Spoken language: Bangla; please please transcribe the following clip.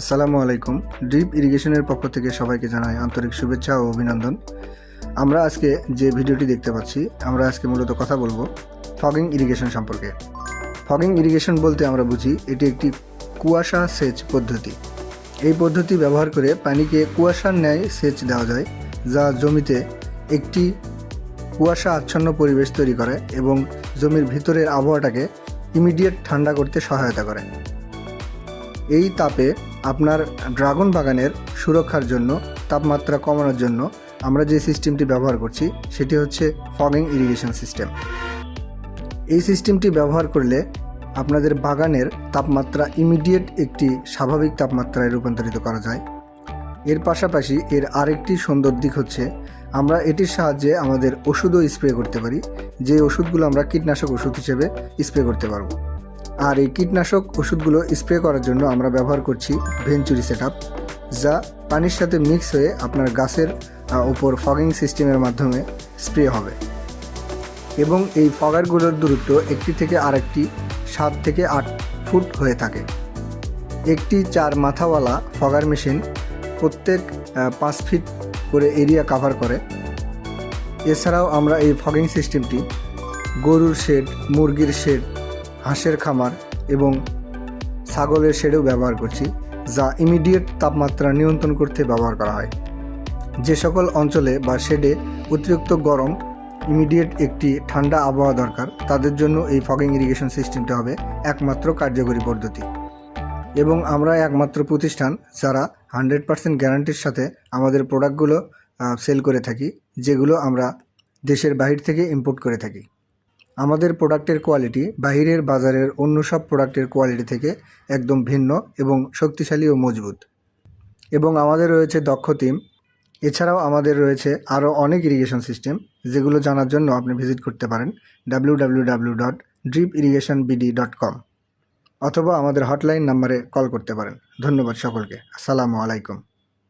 আসসালামু আলাইকুম। ড্রিপ ইরিগেশনের পক্ষ থেকে সবাইকে জানাই আন্তরিক শুভেচ্ছা ও অভিনন্দন। আমরা আজকে যে ভিডিওটি দেখতে পাচ্ছি, আমরা আজকে মূলত কথা বলব ফগিং ইরিগেশন সম্পর্কে। ফগিং ইরিগেশন বলতে আমরা বুঝি এটি একটি কুয়াশা সেচ পদ্ধতি। এই পদ্ধতি ব্যবহার করে পানিকে কুয়াশার ন্যায় সেচ দেওয়া যায়, যা জমিতে একটি কুয়াশা আচ্ছন্ন পরিবেশ তৈরি করে এবং জমির ভিতরের আবহাওয়াটাকে ইমিডিয়েট ঠান্ডা করতে সহায়তা করে। এই তাপে আপনার ড্রাগন বাগানের সুরক্ষার জন্য, তাপমাত্রা কমানোর জন্য আমরা যে সিস্টেমটি ব্যবহার করছি, সেটি হচ্ছে ফগিং ইরিগেশন সিস্টেম এই সিস্টেমটি ব্যবহার করলে আপনাদের বাগানের তাপমাত্রা ইমিডিয়েট একটি স্বাভাবিক তাপমাত্রায় রূপান্তরিত করা যায়। এর পাশাপাশি এর আরেকটি সুন্দর দিক হচ্ছে, আমরা এটির সাহায্যে আমাদের ওষুধও স্প্রে করতে পারি। যে ওষুধগুলো আমরা কীটনাশক ওষুধ হিসেবে স্প্রে করতে পারব। আর এই কীটনাশক ওষুধগুলো স্প্রে করার জন্য আমরা ব্যবহার করছি ভেঞ্চুরি সেট যা পানির সাথে মিক্স হয়ে আপনার গাছের উপর ফগিং সিস্টেমের মাধ্যমে স্প্রে হবে। এবং এই ফগারগুলোর দূরত্ব একটি থেকে আরেকটি সাত থেকে আট ফুট হয়ে থাকে। একটি চার মাথাওয়ালা ফগার মেশিন প্রত্যেক পাঁচ ফিট করে এরিয়া কাভার করে। এছাড়াও আমরা এই ফগিং সিস্টেমটি গরুর শেড, মুরগির শেড হাঁসের খামার এবং ছাগলের শেডেও ব্যবহার করছি, যা ইমিডিয়েট তাপমাত্রা নিয়ন্ত্রণ করতে ব্যবহার করা হয়। যে সকল অঞ্চলে বা শেডে অতিরিক্ত গরম, ইমিডিয়েট একটি ঠান্ডা আবহাওয়া দরকার, তাদের জন্য এই ফগিং ইরিগেশন সিস্টেমটা হবে একমাত্র কার্যকরী পদ্ধতি। এবং আমরা একমাত্র প্রতিষ্ঠান যারা হান্ড্রেড পার্সেন্ট গ্যারান্টির সাথে আমাদের প্রোডাক্টগুলো সেল করে থাকি, যেগুলো আমরা দেশের বাহির থেকে ইম্পোর্ট করে থাকি। আমাদের প্রোডাক্টের কোয়ালিটি বাহিরের বাজারের অন্য সব প্রোডাক্টের কোয়ালিটি থেকে একদম ভিন্ন এবং শক্তিশালী ও মজবুত। এবং আমাদের রয়েছে দক্ষ টিম। এছাড়াও আমাদের রয়েছে আরও অনেক ইরিগেশন সিস্টেম, যেগুলো জানার জন্য আপনি ভিজিট করতে পারেন W W W dot drip irrigation dot com অথবা আমাদের হটলাইন নাম্বারে কল করতে পারেন। ধন্যবাদ সকলকে। আসসালামু আলাইকুম।